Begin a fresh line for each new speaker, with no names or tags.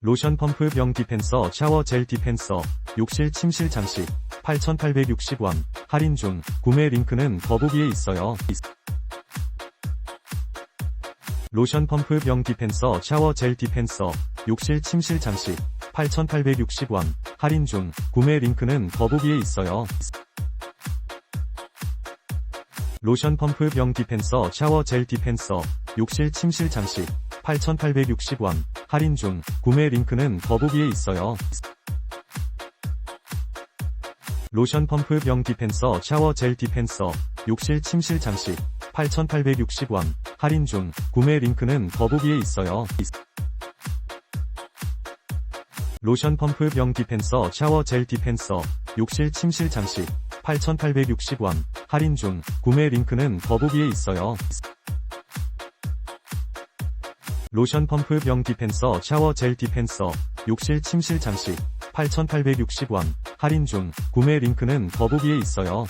로션 펌프 병 디펜서 샤워 젤 디펜서 욕실 침실 장식 8,860원 할인 중 구매 링크는 더보기에 있어요. 로션 펌프 병 디펜서 샤워 젤 디펜서 욕실 침실 장식 8,860원 할인 중 구매 링크는 더보기에 있어요. 로션 펌프 병 디펜서 샤워 젤 디펜서 욕실 침실 장식 8,860원. 할인 중. 구매 링크는 더보기에 있어요. 로션 펌프 병 디펜서 샤워 젤 디펜서 욕실 침실 장식. 8,860원. 할인 중. 구매 링크는 더보기에 있어요. 로션 펌프 병 디펜서 샤워 젤 디펜서 욕실 침실 장식. 8,860원. 할인 중. 구매 링크는 더보기에 있어요. 로션 펌프 병 디펜서 샤워 젤 디펜서 욕실 침실 장식 8,860원 할인 중 구매 링크는 더보기에 있어요.